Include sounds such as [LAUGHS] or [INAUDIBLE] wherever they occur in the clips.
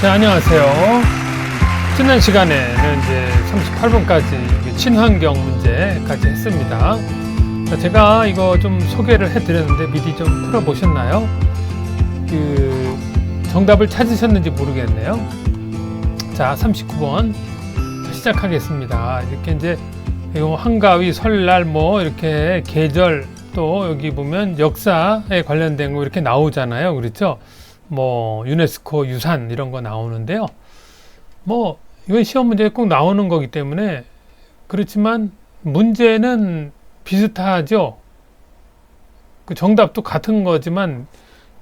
네, 안녕하세요. 지난 시간에는 이제 38번까지 친환경 문제까지 했습니다. 자, 제가 이거 좀 소개를 해드렸는데 미리 좀 풀어보셨나요? 그 정답을 찾으셨는지 모르겠네요. 자, 39번 시작하겠습니다. 이렇게 이제 한가위, 설날 뭐 이렇게 계절 또 여기 보면 역사에 관련된 거 이렇게 나오잖아요. 그렇죠? 뭐 유네스코 유산 이런 거 나오는데요. 뭐 이건 시험 문제에 꼭 나오는 거기 때문에 그렇지만 문제는 비슷하죠. 그 정답도 같은 거지만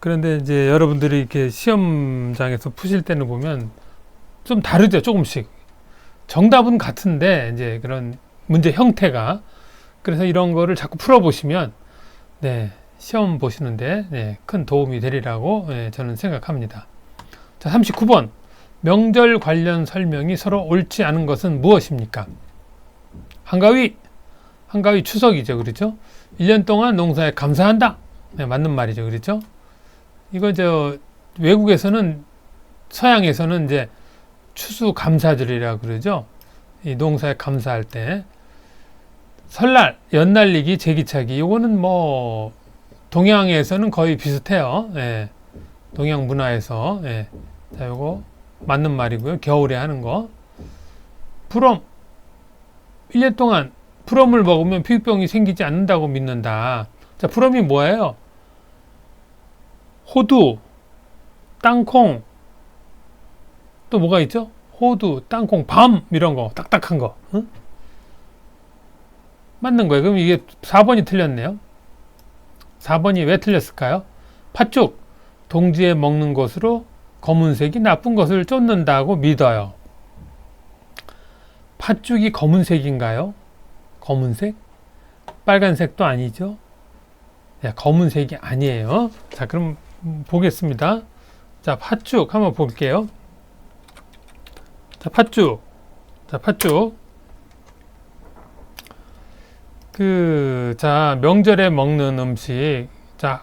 그런데 이제 여러분들이 이렇게 시험장에서 푸실 때는 보면 좀 다르죠. 조금씩. 정답은 같은데 이제 그런 문제 형태가 그래서 이런 거를 자꾸 풀어 보시면 네 시험 보시는데 네, 큰 도움이 되리라고 네, 저는 생각합니다. 자 39번 명절 관련 설명이 서로 옳지 않은 것은 무엇입니까? 한가위 한가위 추석이죠 그렇죠? 1년 동안 농사에 감사한다 네, 맞는 말이죠 그렇죠? 이거 저 외국에서는 서양에서는 이제 추수 감사절이라 그러죠. 이 농사에 감사할 때 설날, 연날리기, 제기차기 이거는 뭐 동양에서는 거의 비슷해요. 예. 동양 문화에서 예. 자 요거 맞는 말이고요. 겨울에 하는 거. 불엄 1년 동안 불엄을 먹으면 피부병이 생기지 않는다고 믿는다. 자, 불엄이 뭐예요? 호두, 땅콩, 또 뭐가 있죠? 호두, 땅콩, 밤 이런 거 딱딱한 거. 응? 맞는 거예요. 그럼 이게 4번이 틀렸네요. 4번이 왜 틀렸을까요? 팥죽, 동지에 먹는 것으로 검은색이 나쁜 것을 쫓는다고 믿어요. 팥죽이 검은색인가요? 검은색? 빨간색도 아니죠? 네, 검은색이 아니에요. 자, 그럼 보겠습니다. 자, 팥죽 한번 볼게요. 자, 팥죽. 자, 팥죽. 그, 자, 명절에 먹는 음식. 자,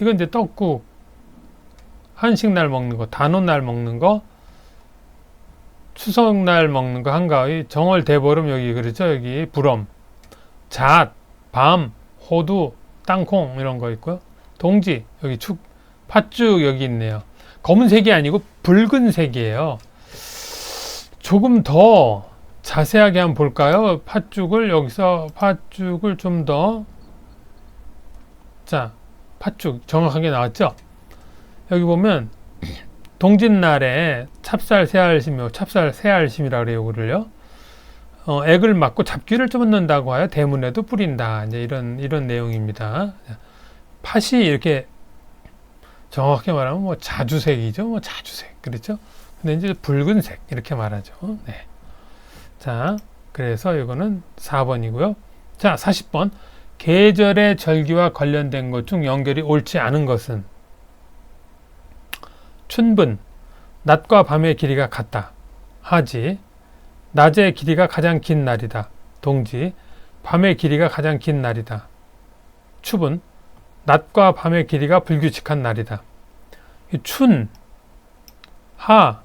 이건 이제 떡국. 한식날 먹는 거, 단오날 먹는 거, 추석날 먹는 거 한가위, 정월 대보름 여기 그렇죠? 여기 불엄, 잣, 밤, 호두, 땅콩 이런 거 있고요. 동지 여기 축, 팥죽 여기 있네요. 검은색이 아니고 붉은색이에요. 조금 더 자세하게 한번 볼까요? 팥죽을 여기서 팥죽을 좀 더 자, 팥죽 정확하게 나왔죠? 여기 보면 동짓날에 찹쌀 새알심이요. 찹쌀 새알심이라 그래요, 그를요. 어, 액을 맞고 잡귀를 쫓는다고 하여 대문에도 뿌린다. 이제 이런 이런 내용입니다. 팥이 이렇게 정확히 말하면 뭐 자주색이죠. 뭐 자주색. 그렇죠? 근데 이제 붉은색 이렇게 말하죠. 네. 자, 그래서 이거는 4번이고요. 자, 40번. 계절의 절기와 관련된 것 중 연결이 옳지 않은 것은 춘분, 낮과 밤의 길이가 같다. 하지, 낮의 길이가 가장 긴 날이다. 동지, 밤의 길이가 가장 긴 날이다. 추분, 낮과 밤의 길이가 불규칙한 날이다. 춘, 하,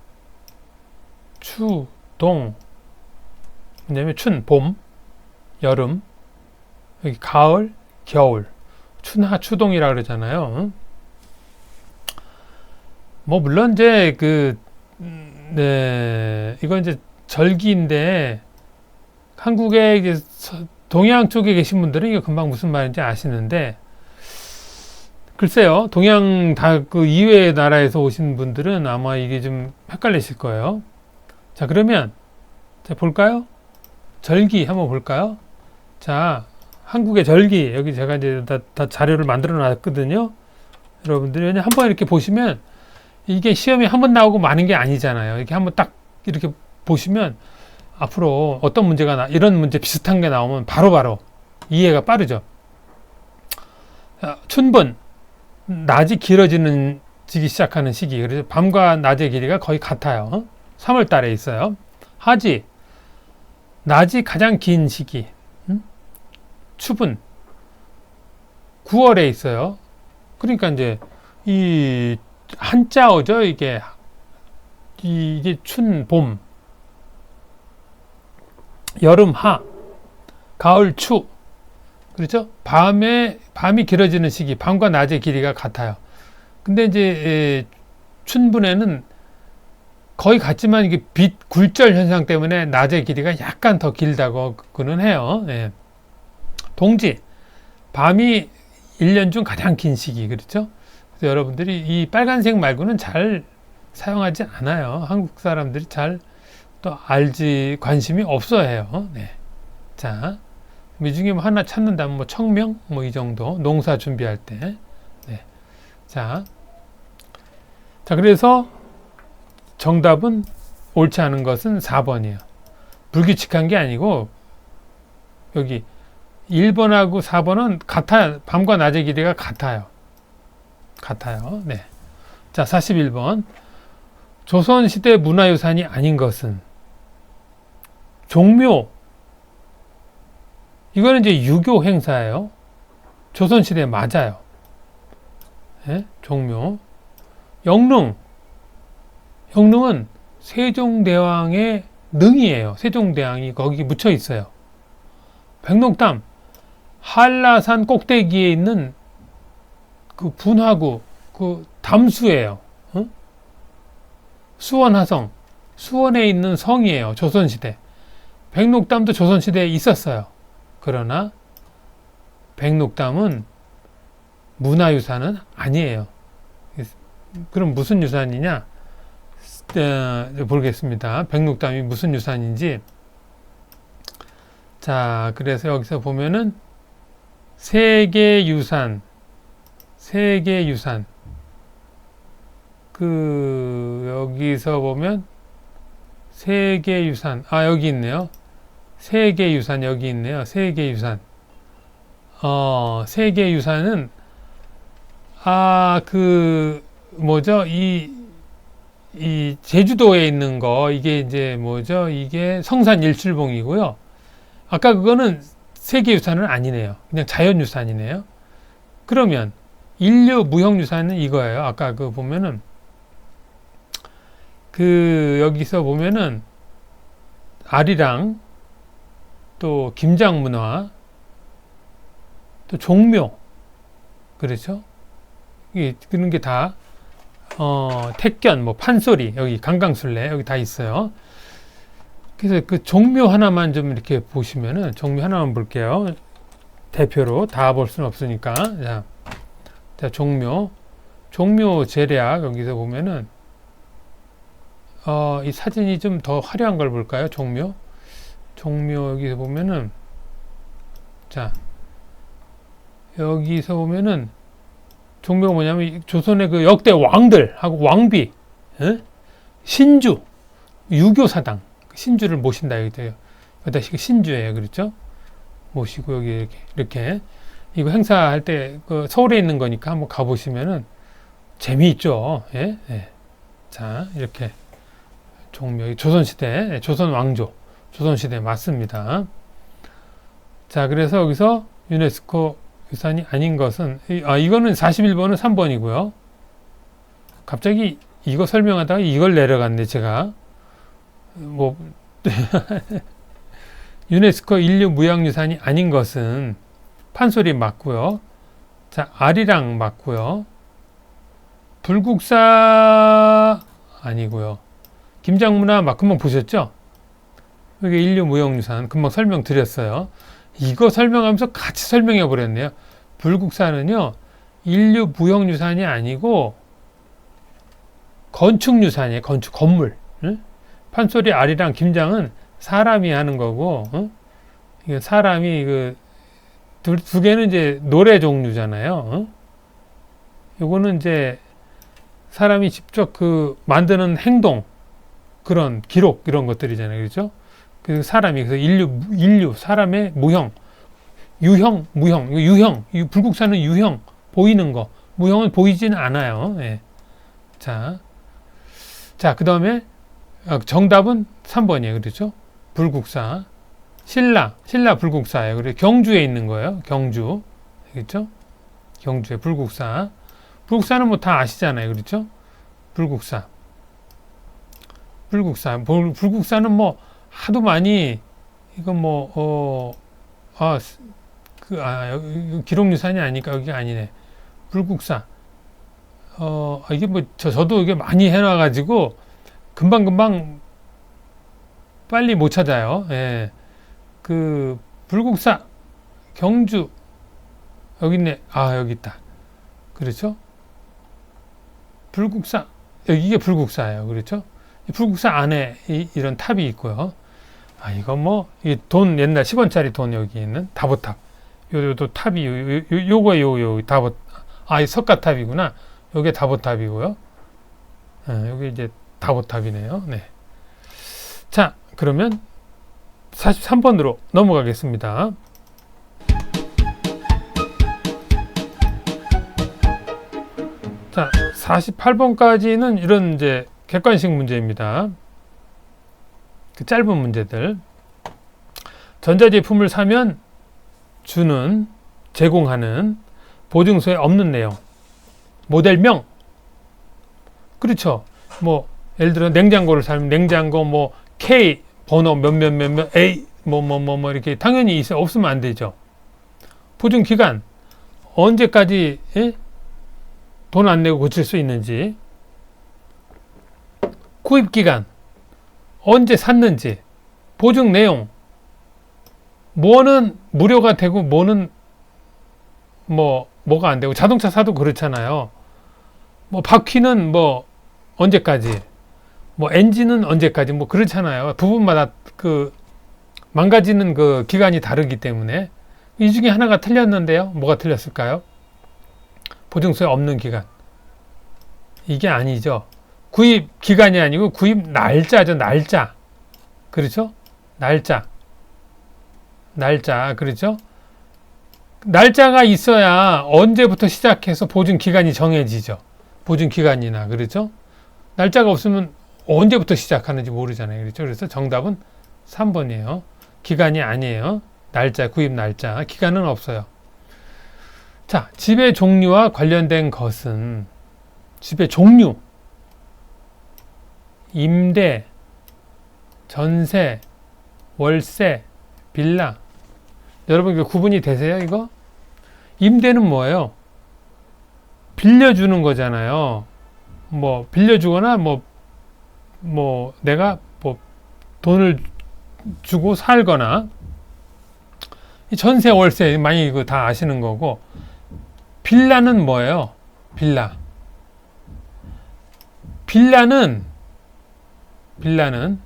추, 동. 왜냐면 춘, 봄, 여름, 여기 가을, 겨울. 춘하, 추동이라 그러잖아요. 뭐 물론 이제 그 음, 네, 이건 이제 절기인데 한국에 이제 동양 쪽에 계신 분들은 이거 금방 무슨 말인지 아시는데 글쎄요, 동양 다 그 이외의 나라에서 오신 분들은 아마 이게 좀 헷갈리실 거예요. 자, 그러면 자 볼까요? 절기 한번 볼까요? 자, 한국의 절기 여기 제가 이제 다, 다 자료를 만들어 놨거든요. 여러분들이 한번 이렇게 보시면 이게 시험이 한 번 나오고 마는 게 아니잖아요. 이렇게 한번 딱 이렇게 보시면 앞으로 어떤 문제가 나, 이런 문제 비슷한 게 나오면 바로바로 바로 이해가 빠르죠. 춘분, 낮이 길어지는 지기 시작하는 시기. 그래서 밤과 낮의 길이가 거의 같아요. 3월 달에 있어요. 하지, 낮이 가장 긴 시기. 음? 추분, 9월에 있어요. 그러니까 이제 이 한자어죠 이게 이- 이게 춘, 봄, 여름, 하, 가을, 추. 그렇죠? 밤에, 밤이 길어지는 시기, 밤과 낮의 길이가 같아요. 근데 이제, 에, 춘분에는 거의 같지만 이게 빛 굴절 현상 때문에 낮의 길이가 약간 더 길다고 그는 해요. 예. 동지, 밤이 1년 중 가장 긴 시기, 그렇죠? 그래서 여러분들이 이 빨간색 말고는 잘 사용하지 않아요. 한국 사람들이 잘 또 알지 관심이 없어 해요. 네. 자, 이 중에 뭐 하나 찾는다면 뭐 청명 뭐 이 정도 농사 준비할 때. 네. 자, 자 그래서 정답은 옳지 않은 것은 4번이에요. 불규칙한 게 아니고 여기 1번하고 4번은 같아요. 밤과 낮의 길이가 같아요. 같아요. 네. 자, 41번. 조선시대 문화유산이 아닌 것은 종묘. 이거는 이제 유교 행사예요. 조선시대 맞아요. 예? 종묘. 영릉. 영릉은 세종대왕의 능이에요. 세종대왕이 거기 묻혀 있어요. 백록담. 한라산 꼭대기에 있는 그 분화구, 그 담수예요. 어? 수원하성. 수원에 있는 성이에요. 조선시대. 백록담도 조선시대에 있었어요. 그러나 백록담은 문화유산은 아니에요. 그럼 무슨 유산이냐? 어, 보겠습니다. 백록담이 무슨 유산인지. 자, 그래서 여기서 보면은 세계 유산, 세계 유산. 그, 여기서 보면 세계 유산. 아, 여기 있네요. 세계 유산, 여기 있네요. 세계 유산. 어, 세계 유산은, 아, 그, 뭐죠? 이, 이, 제주도에 있는 거, 이게 이제 뭐죠? 이게 성산 일출봉이고요. 아까 그거는 세계유산은 아니네요. 그냥 자연유산이네요. 그러면, 인류 무형유산은 이거예요. 아까 그 보면은, 그 여기서 보면은 아리랑 또 김장문화 또 종묘 그렇죠? 이 그런 게 다 어, 택견 뭐 판소리 여기 강강술래 여기 다 있어요. 그래서 그 종묘 하나만 좀 이렇게 보시면은 종묘 하나만 볼게요. 대표로 다 볼 수는 없으니까 자, 자 종묘 종묘 재략 여기서 보면은 어, 이 사진이 좀 더 화려한 걸 볼까요? 종묘. 종묘 여기서 보면은 자 여기서 보면은 종묘가 뭐냐면 이 조선의 그 역대 왕들하고 왕비, 에? 신주, 유교 사당 신주를 모신다 여기다 여기다 신주예요, 그렇죠? 모시고 여기 이렇게 이렇게 이거 행사할 때 그 서울에 있는 거니까 한번 가보시면은 재미있죠. 예? 예. 자 이렇게 종묘 조선시대 조선 왕조 조선시대 맞습니다. 자 그래서 여기서 유네스코 유산이 아닌 것은 아 이거는 41번은 3번이고요. 갑자기 이거 설명하다가 이걸 내려갔네 제가 뭐 [LAUGHS] 유네스코 인류 무형유산이 아닌 것은 판소리 맞고요. 자 아리랑 맞고요. 불국사 아니고요. 김장문화 막 금방 보셨죠? 이게 인류 무형유산 금방 설명드렸어요. 이거 설명하면서 같이 설명해 버렸네요. 불국사는요 인류 무형 유산이 아니고 건축 유산이에요. 건축 건물. 응? 판소리 아리랑 김장은 사람이 하는 거고, 응? 이게 사람이 그 두, 두 개는 이제 노래 종류잖아요. 응? 요거는 이제 사람이 직접 그 만드는 행동 그런 기록 이런 것들이잖아요. 그렇죠? 그 사람이 그래서 인류 인류 사람의 무형 유형 무형 유형 이 불국사는 유형 보이는 거 무형은 보이지는 않아요. 예. 자, 자 그 다음에 정답은 3번이에요. 그렇죠? 불국사 신라 신라 불국사예요. 그리고 경주에 있는 거예요. 경주 그렇죠? 경주에 불국사 불국사는 뭐 다 아시잖아요. 그렇죠? 불국사 불국사. 불, 불국사는 뭐 하도 많이 이거 뭐 어, 아, 스- 그, 아, 여기 기록유산이 아니까 여기가 아니네. 불국사. 어, 아, 이게 뭐, 저, 저도 이게 많이 해놔가지고, 금방금방 빨리 못 찾아요. 예. 그, 불국사, 경주, 여기 있네. 아, 여기 있다. 그렇죠? 불국사, 여기 이게 불국사예요. 그렇죠? 이 불국사 안에 이, 이런 탑이 있고요. 아, 이거 뭐, 이 돈, 옛날 10원짜리 돈 여기 있는 다보탑. 요, 요도 탑이, 요, 요, 요, 요거, 요, 요, 다보, 아, 이 석가탑이구나. 요게 다보탑이고요. 예, 여기 이제 다보탑이네요. 네. 자, 그러면 43번으로 넘어가겠습니다. 자, 48번까지는 이런 이제 객관식 문제입니다. 그 짧은 문제들. 전자제품을 사면 주는, 제공하는 보증서에 없는 내용. 모델명. 그렇죠. 뭐, 예를 들어 냉장고를 사면 냉장고 뭐 K 번호 몇몇 몇몇 A 뭐 뭐 뭐 뭐 이렇게 당연히 있어 없으면 안 되죠. 보증 기간 언제까지 돈안 내고 고칠 수 있는지 구입 기간 언제 샀는지 보증 내용 뭐는 무료가 되고 뭐는 뭐 뭐가 안 되고 자동차 사도 그렇잖아요. 뭐 바퀴는 뭐 언제까지 뭐 엔진은 언제까지 뭐 그렇잖아요. 부분마다 그 망가지는 그 기간이 다르기 때문에 이 중에 하나가 틀렸는데요. 뭐가 틀렸을까요? 보증서에 없는 기간. 이게 아니죠. 구입 기간이 아니고 구입 날짜죠. 날짜. 그렇죠? 날짜. 날짜. 그렇죠? 날짜가 있어야 언제부터 시작해서 보증 기간이 정해지죠. 보증 기간이나 그렇죠? 날짜가 없으면 언제부터 시작하는지 모르잖아요. 그렇죠? 그래서 정답은 3번이에요. 기간이 아니에요. 날짜, 구입 날짜. 기간은 없어요. 자, 집의 종류와 관련된 것은 집의 종류, 임대, 전세, 월세, 빌라. 여러분 이거 구분이 되세요, 이거? 임대는 뭐예요? 빌려주는 거잖아요. 뭐 빌려주거나 뭐뭐 내가 뭐 돈을 주고 살거나 이 전세 월세 많이 이거 다 아시는 거고 빌라는 뭐예요? 빌라 빌라는 빌라는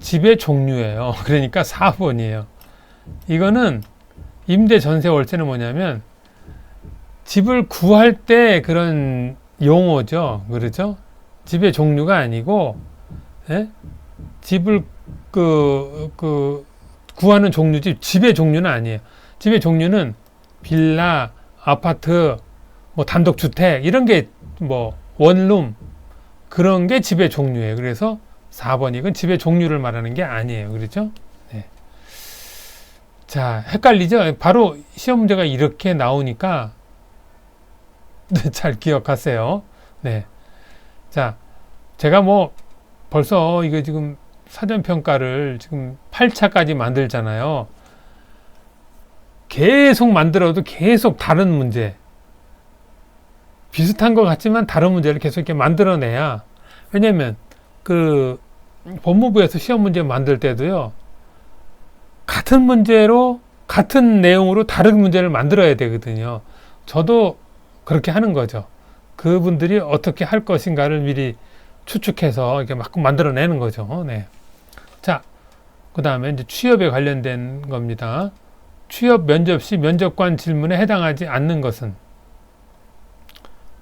집의 종류예요. [LAUGHS] 그러니까 4번이에요. 이거는 임대 전세 월세는 뭐냐면 집을 구할 때 그런 용어죠. 그렇죠? 집의 종류가 아니고 예? 집을 그, 그 구하는 종류지 집의 종류는 아니에요. 집의 종류는 빌라, 아파트, 뭐 단독 주택 이런 게 뭐 원룸 그런 게 집의 종류예요. 그래서 4번 이건 집의 종류를 말하는 게 아니에요. 그렇죠? 네. 자, 헷갈리죠? 바로 시험 문제가 이렇게 나오니까 [LAUGHS] 잘 기억하세요. 네. 자, 제가 뭐 벌써 이거 지금 사전 평가를 지금 8차까지 만들잖아요. 계속 만들어도 계속 다른 문제. 비슷한 것 같지만 다른 문제를 계속 이렇게 만들어내야. 왜냐면 그 법무부에서 시험 문제 만들 때도요. 같은 문제로 같은 내용으로 다른 문제를 만들어야 되거든요. 저도 그렇게 하는 거죠. 그분들이 어떻게 할 것인가를 미리 추측해서 이렇게 막 만들어내는 거죠. 네. 자, 그 다음에 이제 취업에 관련된 겁니다. 취업 면접 시 면접관 질문에 해당하지 않는 것은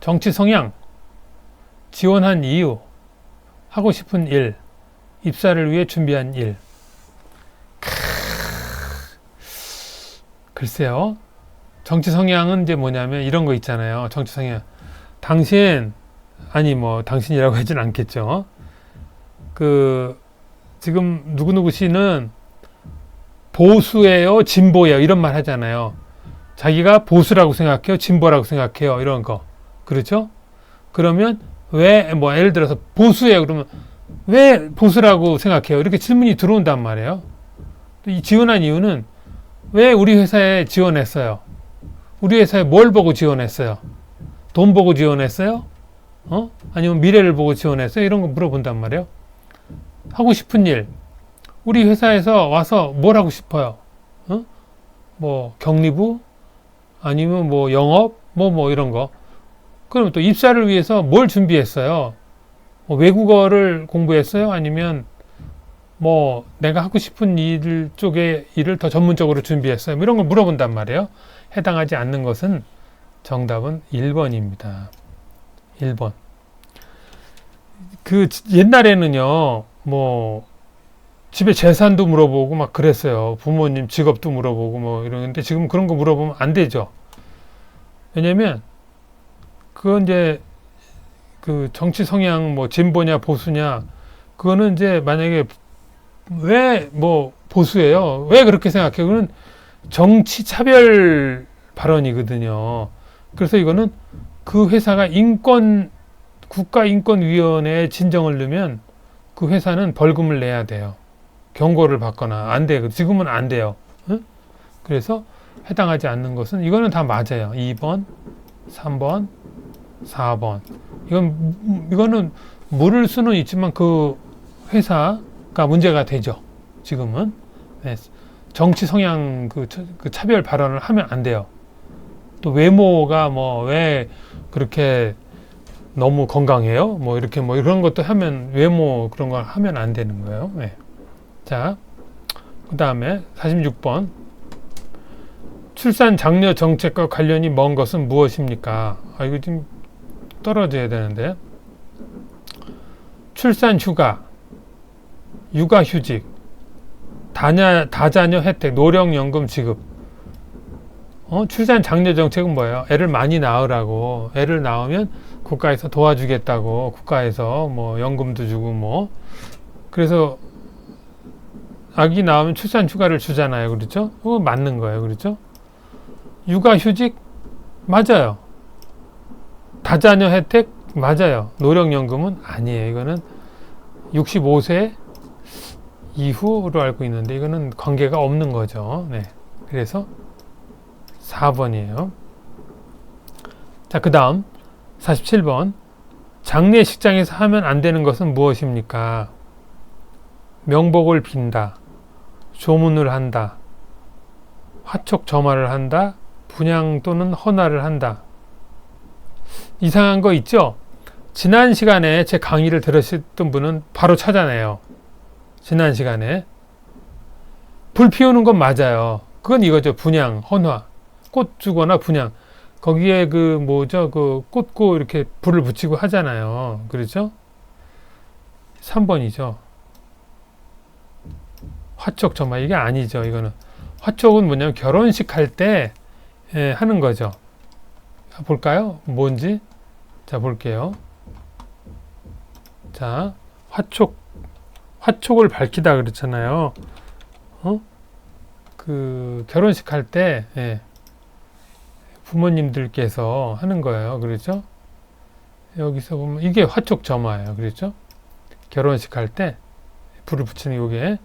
정치 성향, 지원한 이유, 하고 싶은 일, 입사를 위해 준비한 일. 글쎄요. 정치 성향은 이제 뭐냐면 이런 거 있잖아요. 정치 성향. 당신 아니 뭐 당신이라고 [LAUGHS] 하진 않겠죠. 그 지금 누구누구 씨는 보수예요, 진보예요 이런 말 하잖아요. 자기가 보수라고 생각해요, 진보라고 생각해요 이런 거 그렇죠? 그러면 왜 뭐 예를 들어서 보수예요 그러면 왜 보수라고 생각해요? 이렇게 질문이 들어온단 말이에요. 이 지원한 이유는 왜 우리 회사에 지원했어요? 우리 회사에 뭘 보고 지원했어요? 돈 보고 지원했어요? 어? 아니면 미래를 보고 지원했어요? 이런 거 물어본단 말이에요. 하고 싶은 일. 우리 회사에서 와서 뭘 하고 싶어요? 어? 뭐 경리부 아니면 뭐 영업 뭐 뭐 이런 거. 그럼 또 입사를 위해서 뭘 준비했어요? 뭐 외국어를 공부했어요? 아니면 뭐 내가 하고 싶은 일 쪽의 일을 더 전문적으로 준비했어요? 뭐 이런 걸 물어본단 말이에요. 해당하지 않는 것은 정답은 1번입니다. 1번. 그 옛날에는요. 뭐 집에 재산도 물어보고 막 그랬어요. 부모님 직업도 물어보고 뭐 이러는데 지금 그런 거 물어보면 안 되죠. 왜냐면 그건 이제 그 정치 성향 뭐 진보냐 보수냐 그거는 이제 만약에 왜 뭐 보수예요? 왜 그렇게 생각해요? 그건 정치 차별 발언이거든요. 그래서 이거는 그 회사가 인권 국가인권위원회에 진정을 넣으면 그 회사는 벌금을 내야 돼요. 경고를 받거나 안 돼요. 지금은 안 돼요. 응? 그래서 해당하지 않는 것은 이거는 다 맞아요. 2번, 3번, 4번. 이건 이거는 물을 수는 있지만 그 회사가 문제가 되죠. 지금은 네. 정치 성향 그, 차- 그 차별 발언을 하면 안 돼요. 또 외모가 뭐 왜 그렇게 너무 건강해요? 뭐 이렇게 뭐 이런 것도 하면 외모 그런 걸 하면 안 되는 거예요. 네. 자, 그 다음에 46번. 출산 장려 정책과 관련이 먼 것은 무엇입니까? 아, 이거 좀 떨어져야 되는데. 출산 휴가, 육아 휴직, 다냐, 다자녀 혜택, 노령연금 지급. 어, 출산 장려 정책은 뭐예요? 애를 많이 낳으라고. 애를 낳으면 국가에서 도와주겠다고. 국가에서 뭐 연금도 주고 뭐. 그래서 아기 낳으면 출산 휴가를 주잖아요. 그렇죠? 그거 맞는 거예요. 그렇죠? 육아 휴직 맞아요. 다자녀 혜택 맞아요. 노령연금은 아니에요. 이거는 65세 이후로 알고 있는데 이거는 관계가 없는 거죠. 네. 그래서 4번이에요. 자, 그 다음 47번. 장례식장에서 하면 안 되는 것은 무엇입니까? 명복을 빈다. 조문을 한다. 화촉 점화를 한다. 분양 또는 헌화를 한다. 이상한 거 있죠? 지난 시간에 제 강의를 들으셨던 분은 바로 찾아내요. 지난 시간에. 불 피우는 건 맞아요. 그건 이거죠. 분양, 헌화. 꽃 주거나 분양. 거기에 그 뭐죠? 그 꽂고 이렇게 불을 붙이고 하잖아요. 그렇죠? 3번이죠. 화촉 점화 이게 아니죠. 이거는 화촉은 뭐냐면 결혼식 할때 예, 하는 거죠. 볼까요? 뭔지 자 볼게요. 자 화촉 화촉을 밝히다 그렇잖아요. 어? 그 결혼식 할 때 예, 부모님들께서 하는 거예요. 그렇죠? 여기서 보면 이게 화촉 점화예요. 그렇죠? 결혼식 할 때 불을 붙이는 요게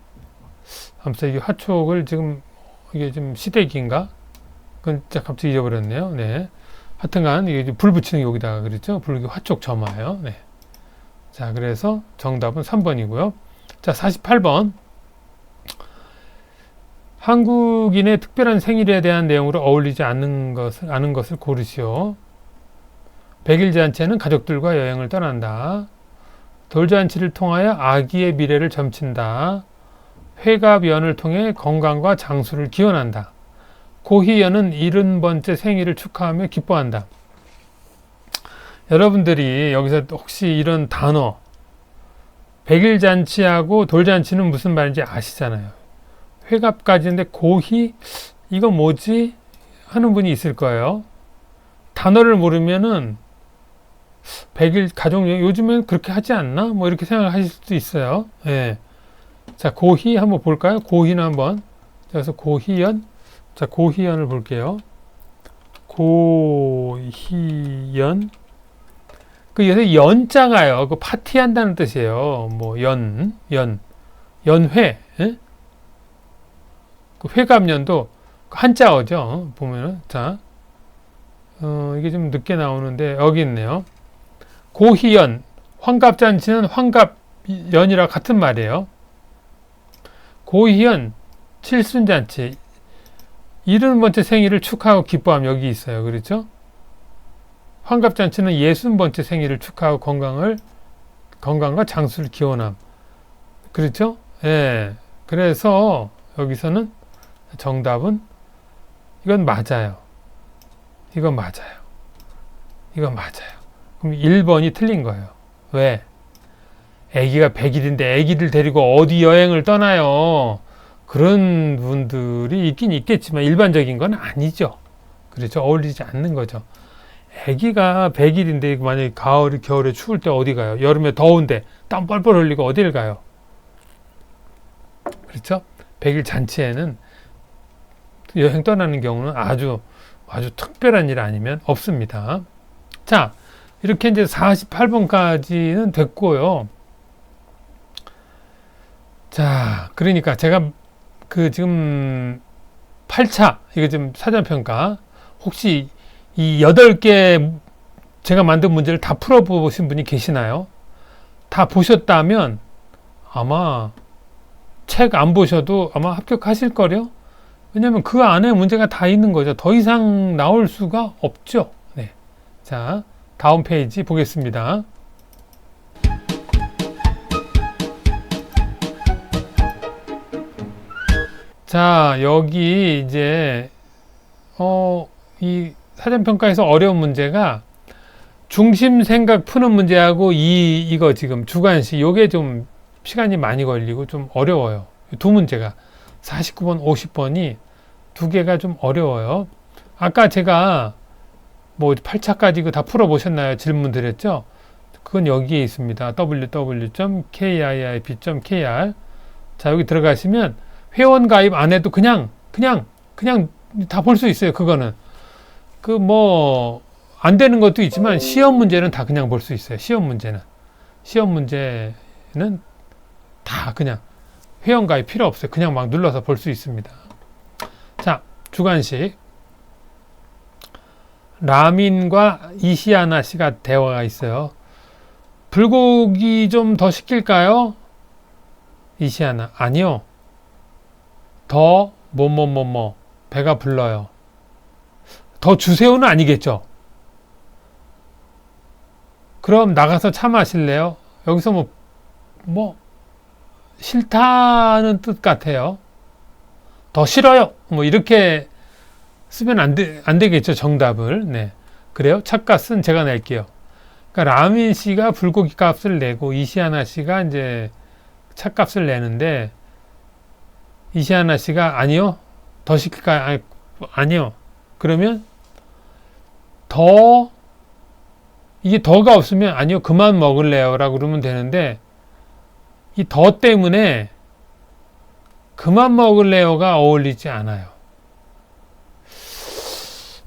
아무튼 이게 화촉을 지금 이게 좀 시댁인가? 그건 갑자기 잊어버렸네요. 네. 하여튼간 이게 불 붙이는 여기다가 그랬죠. 불 이게 화촉 점화예요. 네. 자, 그래서 정답은 3번이고요. 자, 48번. 한국인의 특별한 생일에 대한 내용으로 어울리지 않는 것을 아는 것을 고르시오. 백일 잔치에는 가족들과 여행을 떠난다. 돌잔치를 통하여 아기의 미래를 점친다. 회갑연을 통해 건강과 장수를 기원한다. 고희연은 일흔 번째 생일을 축하하며 기뻐한다. 여러분들이 여기서 혹시 이런 단어, 백일 잔치하고 돌잔치는 무슨 말인지 아시잖아요. 회갑까지인데 고희, 이거 뭐지? 하는 분이 있을 거예요. 단어를 모르면은 백일 가족여행 요즘엔 그렇게 하지 않나? 뭐 이렇게 생각하실 수도 있어요. 예. 자, 고희 한번 볼까요? 고희는 한번. 그래서 고희연. 자, 고희연을 볼게요. 고희연. 그 요새 연자가요. 그 파티한다는 뜻이에요. 뭐 연, 연, 연회. 예? 그 회감연도 그 한자어죠. 보면은 자, 어, 이게 좀 늦게 나오는데 여기 있네요. 고희연, 환갑잔치는 환갑연이랑 같은 말이에요. 고희연, 칠순잔치, 일흔 번째 생일을 축하하고 기뻐함 여기 있어요. 그렇죠? 환갑잔치는 예순 번째 생일을 축하하고 건강을 건강과 장수를 기원함. 그렇죠? 예. 그래서 여기서는 정답은 이건 맞아요. 이건 맞아요. 이건 맞아요. 그럼 1번이 틀린 거예요. 왜? 아기가 100일인데 아기를 데리고 어디 여행을 떠나요. 그런 분들이 있긴 있겠지만 일반적인 건 아니죠. 그렇죠. 어울리지 않는 거죠. 아기가 100일인데 만약에 가을, 겨울에 추울 때 어디 가요? 여름에 더운데 땀 뻘뻘 흘리고 어딜 가요? 그렇죠? 100일 잔치에는 여행 떠나는 경우는 아주 아주 특별한 일 아니면 없습니다. 자, 이렇게 이제 48번까지는 됐고요. 자, 그러니까 제가 그 지금 8차, 이거 지금 사전평가, 혹시 이 8개 제가 만든 문제를 다 풀어보신 분이 계시나요? 다 보셨다면 아마 책 안 보셔도 아마 합격하실 거요. 왜냐하면 그 안에 문제가 다 있는 거죠. 더 이상 나올 수가 없죠. 네. 자, 다음 페이지 보겠습니다. 자, 여기 이제 어, 이 사전평가에서 어려운 문제가 중심 생각 푸는 문제하고 이 이거 지금 주관식 요게 좀 시간이 많이 걸리고 좀 어려워요. 두 문제가 49번, 50번이 두 개가 좀 어려워요. 아까 제가 뭐 8차까지 다 풀어 보셨나요? 질문 드렸죠? 그건 여기에 있습니다. www.kiib.kr 자, 여기 들어가시면 회원 가입 안 해도 그냥, 그냥, 그냥 다 볼 수 있어요. 그거는. 그 뭐, 안 되는 것도 있지만 시험 문제는 다 그냥 볼 수 있어요. 시험 문제는. 시험 문제는 다 그냥 회원 가입 필요 없어요. 그냥 막 눌러서 볼 수 있습니다. 자, 주관식. 라민과 이시아나 씨가 대화가 있어요. 불고기 좀 더 시킬까요? 이시아나. 아니요. 더, 뭐, 뭐, 뭐, 뭐. 배가 불러요. 더 주세요는 아니겠죠? 그럼 나가서 차 마실래요? 여기서 뭐, 뭐, 싫다는 뜻 같아요. 더 싫어요. 뭐, 이렇게 쓰면 안, 되, 안 되겠죠. 정답을. 네. 그래요? 차값은 제가 낼게요. 그러니까 라민 씨가 불고기 값을 내고 이시아나 씨가 이제 차값을 내는데 이시아나 씨가 아니요. 더 시킬까요? 아니, 아니요. 그러면 더 이게 더가 없으면 아니요. 그만 먹을래요라고 그러면 되는데 이 더 때문에 그만 먹을래요가 어울리지 않아요.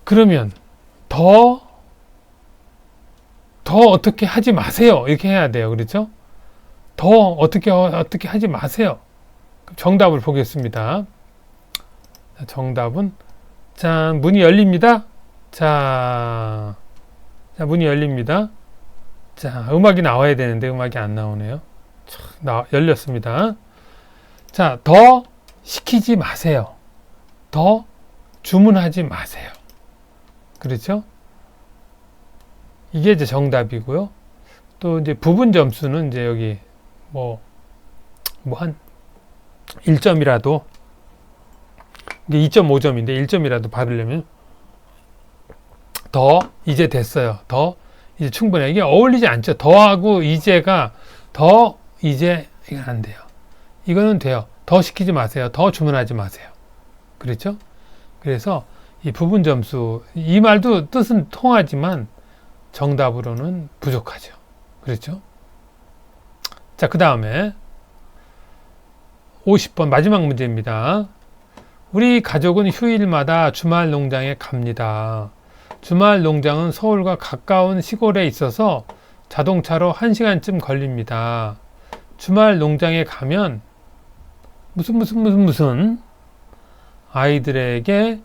그러면 더, 더 어떻게 하지 마세요. 이렇게 해야 돼요. 그렇죠? 더 어떻게, 어떻게 하지 마세요. 정답을 보겠습니다. 정답은, 자, 문이 열립니다. 자, 자, 문이 열립니다. 자, 음악이 나와야 되는데 음악이 안 나오네요. 나, 열렸습니다. 자, 더 시키지 마세요. 더 주문하지 마세요. 그렇죠? 이게 이제 정답이고요. 또 이제 부분 점수는 이제 여기 뭐, 뭐한 1점이라도 이게 2.5점인데 1점이라도 받으려면 더 이제 됐어요. 더 이제 충분해. 이게 어울리지 않죠. 더하고 이제가 더 이제 이건 안 돼요. 이거는 돼요. 더 시키지 마세요. 더 주문하지 마세요. 그렇죠? 그래서 이 부분 점수 이 말도 뜻은 통하지만 정답으로는 부족하죠. 그렇죠? 자, 그 다음에 50번 마지막 문제입니다. 우리 가족은 휴일마다 주말 농장에 갑니다. 주말 농장은 서울과 가까운 시골에 있어서 자동차로 1시간쯤 걸립니다. 주말 농장에 가면 무슨 무슨 무슨 무슨 아이들에게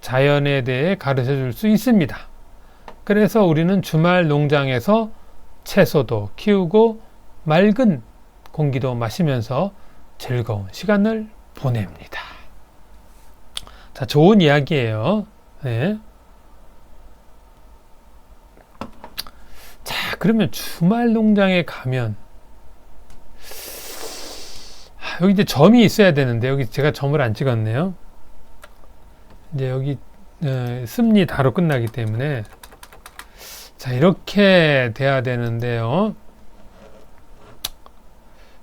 자연에 대해 가르쳐 줄 수 있습니다. 그래서 우리는 주말 농장에서 채소도 키우고 맑은 공기도 마시면서 즐거운 시간을 보냅니다. 자, 좋은 이야기예요. 네. 자, 그러면 주말 농장에 가면 아, 여기 이제 점이 있어야 되는데 여기 제가 점을 안 찍었네요. 이제 여기 어, 습리 다로 끝나기 때문에 자 이렇게 돼야 되는데요.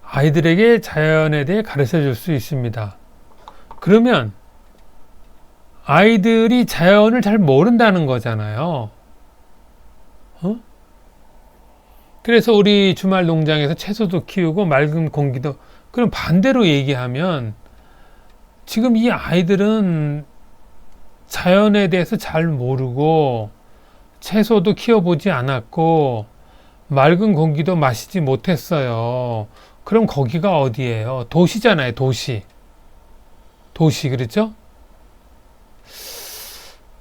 아이들에게 자연에 대해 가르쳐 줄 수 있습니다. 그러면 아이들이 자연을 잘 모른다는 거잖아요. 어? 그래서 우리 주말 농장에서 채소도 키우고 맑은 공기도 그럼 반대로 얘기하면 지금 이 아이들은 자연에 대해서 잘 모르고 채소도 키워보지 않았고 맑은 공기도 마시지 못했어요. 그럼 거기가 어디예요? 도시잖아요, 도시. 도시, 그렇죠?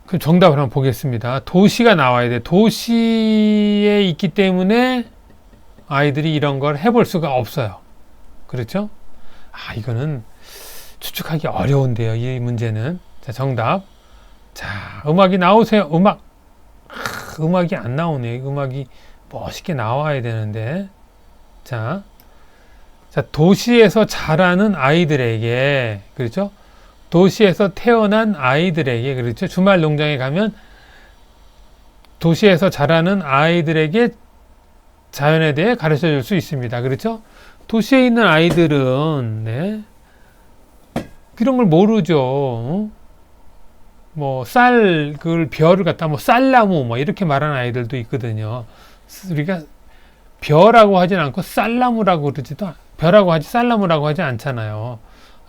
그럼 정답을 한번 보겠습니다. 도시가 나와야 돼. 도시에 있기 때문에 아이들이 이런 걸 해볼 수가 없어요. 그렇죠? 아, 이거는 추측하기 어려운데요. 이 문제는. 자, 정답. 자, 음악이 나오세요. 음악. 아, 음악이 안 나오네. 음악이 멋있게 나와야 되는데. 자. 자, 도시에서 자라는 아이들에게, 그렇죠? 도시에서 태어난 아이들에게, 그렇죠? 주말 농장에 가면 도시에서 자라는 아이들에게 자연에 대해 가르쳐 줄 수 있습니다. 그렇죠? 도시에 있는 아이들은, 네. 그런 걸 모르죠. 어? 뭐, 쌀, 그걸 별을 갖다 뭐, 쌀나무, 뭐, 이렇게 말하는 아이들도 있거든요. 우리가 벼라고 하진 않고 쌀나무라고 그러지도, 벼라고 하지 쌀나무라고 하지 않잖아요.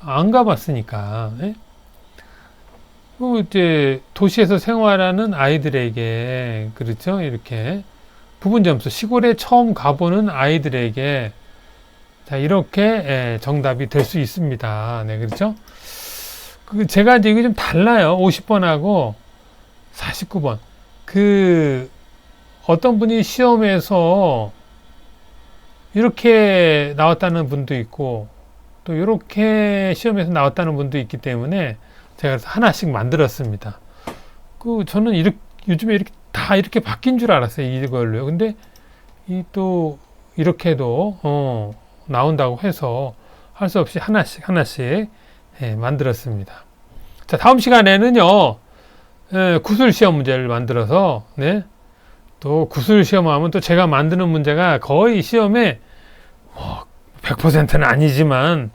안 가봤으니까. 예? 뭐 이제 도시에서 생활하는 아이들에게 그렇죠 이렇게 부분 점수 시골에 처음 가보는 아이들에게 자 이렇게 예, 정답이 될 수 있습니다. 네 그렇죠? 그 제가 이제 이게 좀 달라요. 50번하고 49번 그 어떤 분이 시험에서 이렇게 나왔다는 분도 있고 또 이렇게 시험에서 나왔다는 분도 있기 때문에 제가 하나씩 만들었습니다. 그 저는 이렇게 요즘에 이렇게 다 이렇게 바뀐 줄 알았어요 이걸로요. 근데 이 또 이렇게도 어, 나온다고 해서 할 수 없이 하나씩 하나씩 예, 만들었습니다. 자 다음 시간에는요 예, 구술 시험 문제를 만들어서 네, 또 구술 시험하면 또 제가 만드는 문제가 거의 시험에 뭐 100%는 아니지만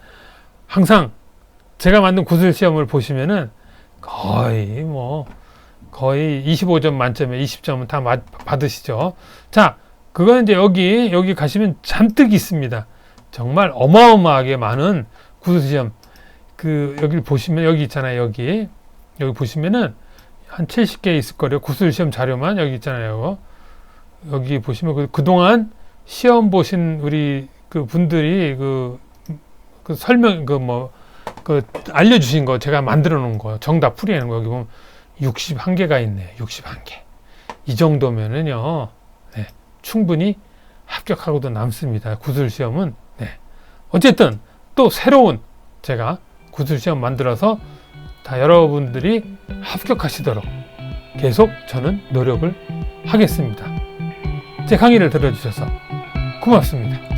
항상 제가 만든 구술 시험을 보시면은 거의 뭐 거의 25점 만점에 20점은 다 받으시죠. 자, 그거는 이제 여기 여기 가시면 잔뜩 있습니다. 정말 어마어마하게 많은 구술 시험 그 여기 보시면 여기 있잖아요. 여기 여기 보시면은 한 70개 있을 거예요. 구술 시험 자료만 여기 있잖아요. 여기 보시면 그, 그동안 시험 보신 우리 그 분들이 그, 그 설명 그 뭐 그 알려주신 거 제가 만들어 놓은 거 정답 풀이하는 거 여기 보면 61개가 있네 61개 이 정도면은요 네, 충분히 합격하고도 남습니다 구술 시험은 네. 어쨌든 또 새로운 제가 구술 시험 만들어서 다 여러분들이 합격하시도록 계속 저는 노력을 하겠습니다. 제 강의를 들어주셔서 고맙습니다.